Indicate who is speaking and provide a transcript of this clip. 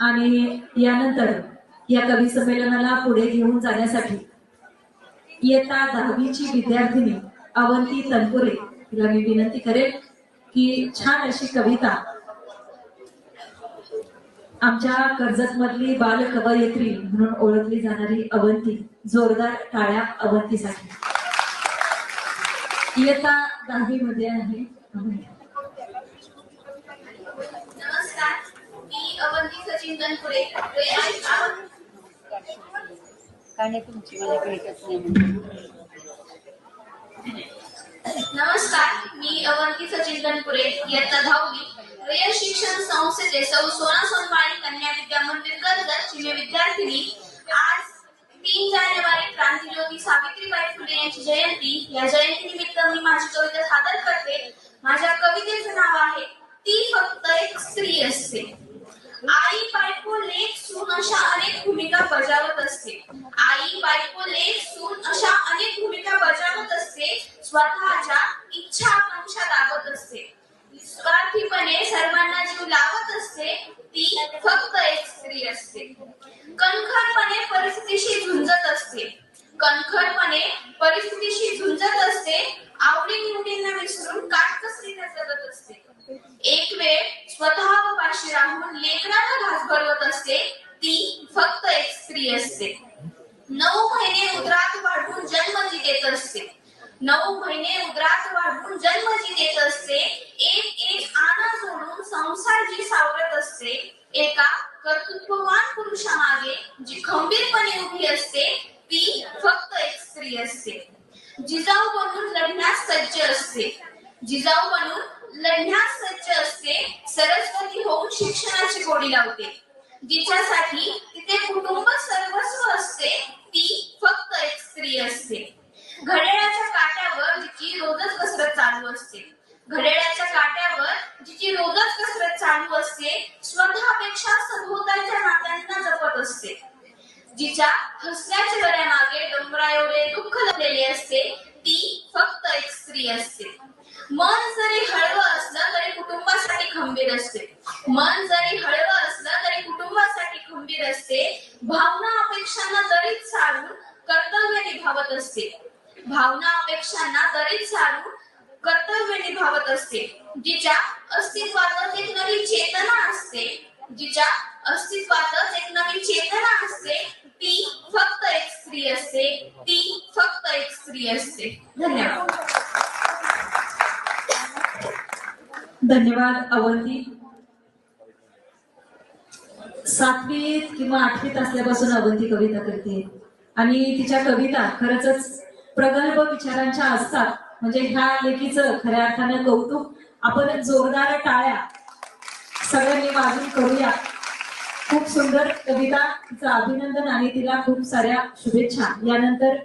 Speaker 1: आणि यानंतर या कवी संमेलनाला पुढे घेऊन जाण्यासाठी इयत्ता दहावीची विद्यार्थिनी अवंती तनपुरे. तिला मी विनंती करेन की छान अशी कविता आमच्या कर्जत मधली बाल कवयित्री म्हणून ओळखली जाणारी अवंती जोरदार टाळ्या अवंतीसाठी. इयत्ता दहावी मध्ये आहे.
Speaker 2: नमस्कार. मी अवंती सचिन तनपुरे
Speaker 3: काय नाही तुमची मला भेटत नाही म्हणून.
Speaker 2: नमस्कार मी अवंती सचिन तनपुरे इयत्ता दहावी रयत शिक्षण संस्थेचे सौ सोना सोनमाळी कन्या विद्या मंदिर कर्जतची मी विद्यार्थिनी. आज तीन जानेवारी क्रांतीज्योती सावित्रीबाई फुले यांची जयंती. या जयंती निमित्त मी माझी कविता सादर करते. माझ्या कवितेचं नाव आहे ती फक्त एक स्त्री असते आई बायको लेख सून अशा अनेक भूमिका बजावत असते. आई बायकोले सून अशा अनेक भूमिका बजावत असते स्वतःच्या इच्छा आकांक्षा दाखवत असते. निस्वार्थीपणे सर्वांना जीव लावत असते ती फक्त एक स्त्री असते. कणखरपणे परिस्थितीशी झुंजत असते. कणखरपणे परिस्थितीशी झुंजत असते आवडी निवडींना विसरून काटकसरीने जगत असते. एक वेळ स्वतः व पाशी राहून लेकरांना घास भरवत असते ती फक्त एक स्त्री असते. नऊ महिने उदरात वाढून जन्म जी देत असते नऊ महिने उदरात वाढून जन्म जी देत असते एक एक आना जोडून संसार जी सावरत असते एका कर्तृत्ववान पुरुषामागे जी खंबीरपणे उभी असते ती फक्त एक स्त्री असते. जिजाऊ बनून लढण्यास सज्ज असते. जिजाऊ बनून लढण्यास सज्ज असते सरस्वती होऊन शिक्षणाची गोडी लावते. जिच्यासाठी तिथे कुटुंब सर्वस्व असते ती फक्त एक स्त्री असते. घड्याळाच्या काट्यावर जिची रोजच कसरत चालू असते. घड्याळाच्या काट्यावर जिची रोजच कसरत चालू असते स्वतःपेक्षा सभोवतालच्या नात्यांना जपत असते. जिच्या हसण्याच्या गळ्यामागे डोंगरा एवढे दुःख लपलेले असते ती फक्त एक स्त्री असते. मन जरी हळवं असलं तरी कुटुंबासाठी खंबीर असते. मन जरी हळवं असलं तरी गंभीर असते. भावना अपेक्षांना दरीत सारून कर्तव्य निभावत असते. भावना अपेक्षांना दरीत सारून कर्तव्य निभावत असते. जिच्या अस्तित्वातच एक नवी चेतना असते जिच्या अस्तित्वातच एक नवी चेतना असते ती फक्त एक स्त्री असते ती फक्त एक स्त्री असते. धन्यवाद.
Speaker 1: धन्यवाद अवंती. सातवीत किंवा आठवीत असल्यापासून अवंती कविता करते. आणि तिच्या कविता खरंच प्रगल्भ विचारांच्या असतात. म्हणजे ह्या लेखीचं खऱ्या अर्थानं कौतुक आपण जोरदार टाळ्या. सगळ्यांनी वाजून करूया. खूप सुंदर कविता तिचं अभिनंदन आणि तिला खूप साऱ्या शुभेच्छा. यानंतर